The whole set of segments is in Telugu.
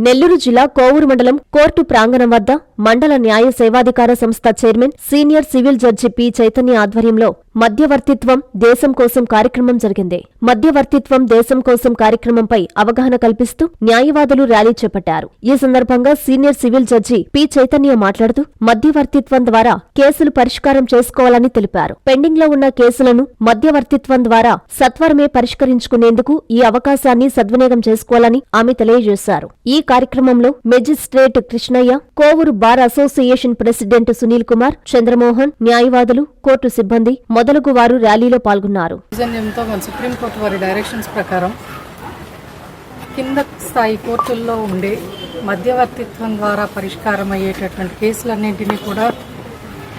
నెల్లూరు జిల్లా కోవూరు మండలం కోర్టు ప్రాంగణం వద్ద మండల న్యాయ సేవాధికార సంస్థ chairman senior civil judge P Chaitanya ఆధ్వర్యంలో మధ్యవర్తిత్వం దేశం కోసం కార్యక్రమం జరిగింది. మధ్యవర్తిత్వం దేశం కోసం కార్యక్రమంపై అవగాహన కల్పిస్తూ న్యాయవాదులు ర్యాలీ చేపట్టారు. ఈ సందర్భంగా senior civil judge P. Chaitanya మాట్లాడుతూ మధ్యవర్తిత్వం ద్వారా కేసులు పరిష్కారం చేసుకోవాలని తెలిపారు. పెండింగ్లో ఉన్న కేసులను మధ్యవర్తిత్వం ద్వారా సత్వరమే పరిష్కరించుకునేందుకు ఈ అవకాశాన్ని సద్వినియోగం చేసుకోవాలని ఆమె తెలియజేశారు. ఈ కార్యక్రమంలో magistrate Krishnaiah Kovur bar association president Sunil Kumar Chandramohan న్యాయవాదులు కోర్టు సిబ్బంది మొదలగు వారు ర్యాలీలో పాల్గొన్నారు. సుప్రీంకోర్టు వారి డైరెక్షన్స్ ప్రకారం కింద స్థాయి కోర్టుల్లో ఉండే మధ్యవర్తిత్వం ద్వారా పరిష్కారం అయ్యేటటువంటి కేసులన్నింటినీ కూడా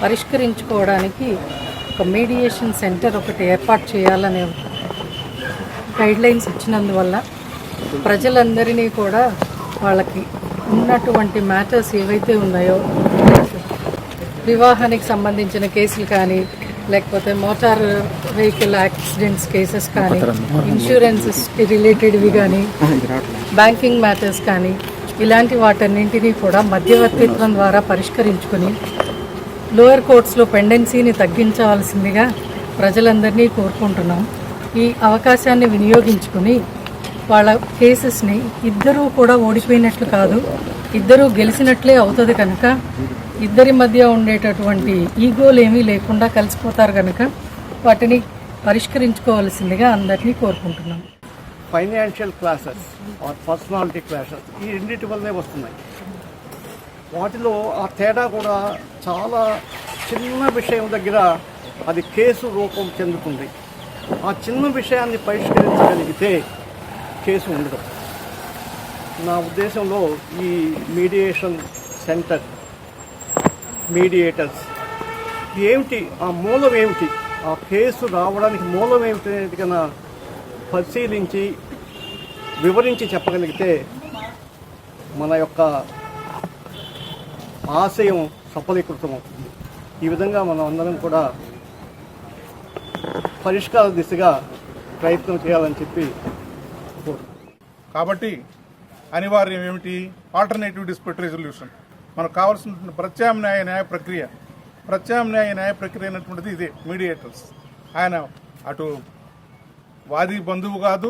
పరిష్కరించుకోవడానికి ఒక మీడియేషన్ సెంటర్ ఒకటి ఏర్పాటు చేయాలనే గైడ్లైన్స్ ఇచ్చినందువల్ల ప్రజలందరినీ కూడా వాళ్ళకి ఉన్నటువంటి మ్యాటర్స్ ఏవైతే ఉన్నాయో వివాహానికి సంబంధించిన కేసులు కానీ లేకపోతే మోటార్ వెహికల్ యాక్సిడెంట్స్ కేసెస్ కానీ ఇన్సూరెన్సెస్ రిలేటెడ్వి కానీ బ్యాంకింగ్ మ్యాటర్స్ కానీ ఇలాంటి వాటన్నింటినీ కూడా మధ్యవర్తిత్వం ద్వారా పరిష్కరించుకుని లోయర్ కోర్ట్స్లో పెండెన్సీని తగ్గించవలసిందిగా ప్రజలందరినీ కోరుకుంటున్నాం. ఈ అవకాశాన్ని వినియోగించుకుని వాళ్ళ కేసెస్ని ఇద్దరూ కూడా ఓడిపోయినట్లు కాదు ఇద్దరూ గెలిచినట్లే అవుతుంది కనుక ఇద్దరి మధ్య ఉండేటటువంటి ఈగోలు ఏమీ లేకుండా కలిసిపోతారు కనుక వాటిని పరిష్కరించుకోవాల్సిందిగా అందరినీ కోరుకుంటున్నాం. Financial classes or personality classes ఈ రెండింటి వల్లనే వస్తున్నాయి. వాటిలో ఆ తేడా కూడా చాలా చిన్న విషయం దగ్గర అది కేసు రూపం చెందుతుంది. ఆ చిన్న విషయాన్ని పరిష్కరించగలిగితే కేసు ఉండదు. నా ఉద్దేశంలో ఈ మీడియేషన్ సెంటర్ మీడియేటర్స్ ఏమిటి? ఆ మూలం ఏమిటి? ఆ కేసు రావడానికి మూలం ఏమిటి అనేది కన్నా పరిశీలించి వివరించి చెప్పగలిగితే మన యొక్క ఆశయం సఫలీకృతం అవుతుంది ఈ విధంగా మనం అందరం కూడా పరిష్కార దిశగా ప్రయత్నం చేయాలని చెప్పి కాబట్టి అనివార్యం ఏమిటి? ఆల్టర్నేటివ్ డిస్ప్యూట్ రెజల్యూషన్ మనకు కావాల్సిన ప్రత్యామ్నాయ న్యాయ ప్రక్రియ. ప్రత్యామ్నాయ న్యాయ ప్రక్రియ అయినటువంటిది ఇదే మీడియేటర్స్. ఆయన అటు వాది బంధువు కాదు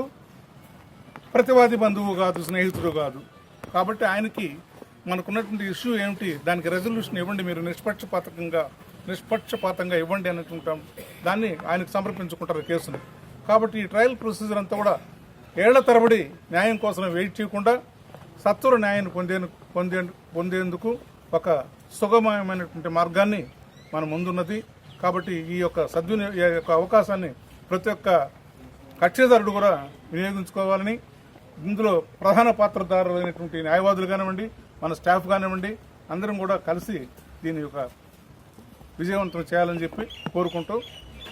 ప్రతివాది బంధువు కాదు స్నేహితుడు కాదు. కాబట్టి ఆయనకి మనకున్నటువంటి ఇష్యూ ఏమిటి దానికి రెజల్యూషన్ ఇవ్వండి మీరు నిష్పక్షపాతకంగా నిష్పక్షపాతంగా ఇవ్వండి అనుకుంటాం. దాన్ని ఆయనకు సమర్పించుకుంటారు కేసుని. కాబట్టి ఈ ట్రయల్ ప్రొసీజర్ అంతా కూడా ఏళ్ళ తరబడి న్యాయం కోసం వెయిట్ చేయకుండా సత్వర న్యాయాన్ని పొందే పొందే పొందేందుకు ఒక సుగమమైనటువంటి మార్గాన్ని మన ముందున్నది. కాబట్టి ఈ యొక్క సద్విని యొక్క అవకాశాన్ని ప్రతి ఒక్క కక్షిదారుడు కూడా వినియోగించుకోవాలని ఇందులో ప్రధాన పాత్రధారులైనటువంటి న్యాయవాదులు కానివ్వండి మన స్టాఫ్ కానివ్వండి అందరం కూడా కలిసి దీని యొక్క విజయవంతం చేయాలని చెప్పి కోరుకుంటూ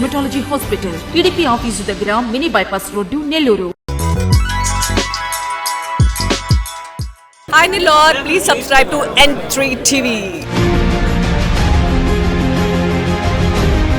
dermatology hospital TDP office దగ్గర mini bypass road Nellore Hi Nilor, please subscribe to N3 TV.